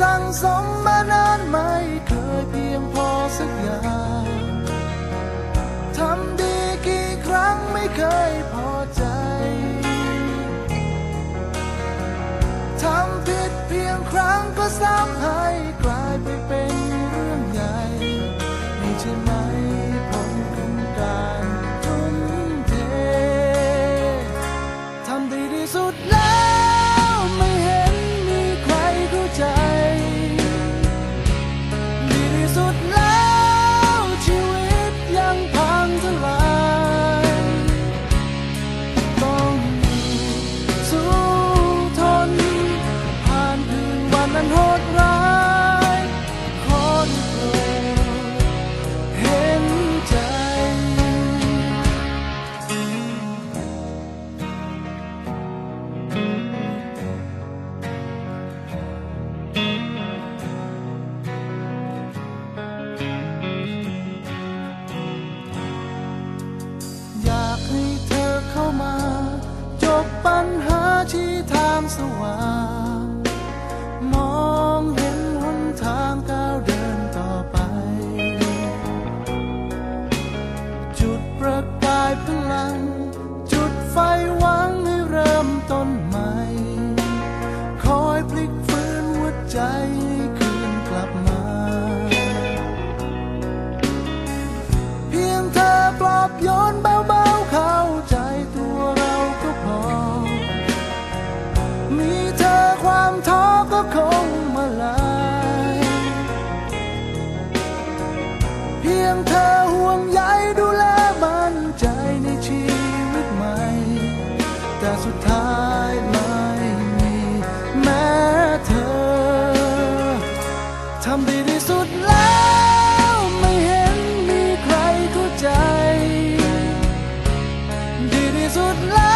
สั่งสมมานานไม่เคยเพียงพอสักอย่างทำดีกี่ครั้งไม่เคยพอใจทำผิดเพียงครั้งก็ซ้ำให้ เพียงเธอปลอบโยนเบาๆเข้าใจตัวเราก็พอ มีเธอความท้อก็คงมาลาย เพียงเธอห่วงใย rút lấy